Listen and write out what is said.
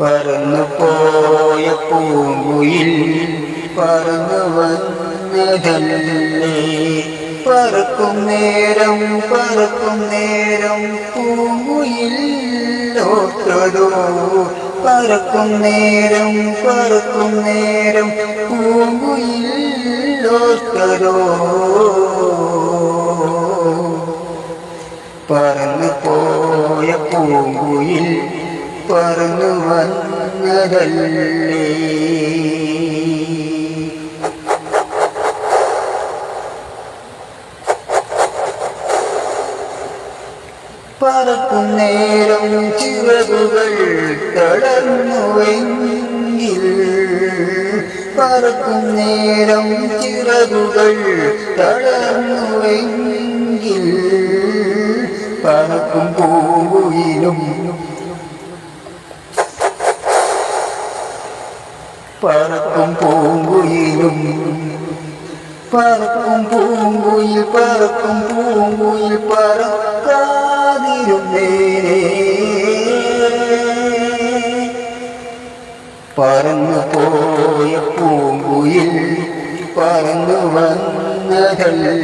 പറന്നു പോയ പൂമുയിൽ പറന്നു വന്നതല്ലേ. പറക്കും നേരം പറക്കും നേരം പൂമുയിൽ ഓർത്തതോ പറക്കും നേരം പറക്കും നേരം പൂമുയിൽ ഓർത്തതോ പറന്നു പോയ പൂങ്കുയിൽ പറന്നു വന്നതല്ലേ? പറക്കും നേരം ചിറകുകൾ തളർന്നുവെങ്കിൽ പറക്കും നേരം ചിറകുകൾ തളർന്നുവെങ്കിൽ പറക്കും പൂവിലും പറക്കും പൂങ്കുയിലും. പറക്കും പൂങ്കുയിൽ പറക്കും പൂങ്കുയിൽ പറക്കാതിരുന്നേനെ പറന്നു പോയ പൂങ്കുയിൽ പറന്നു വന്നതല്ലേ.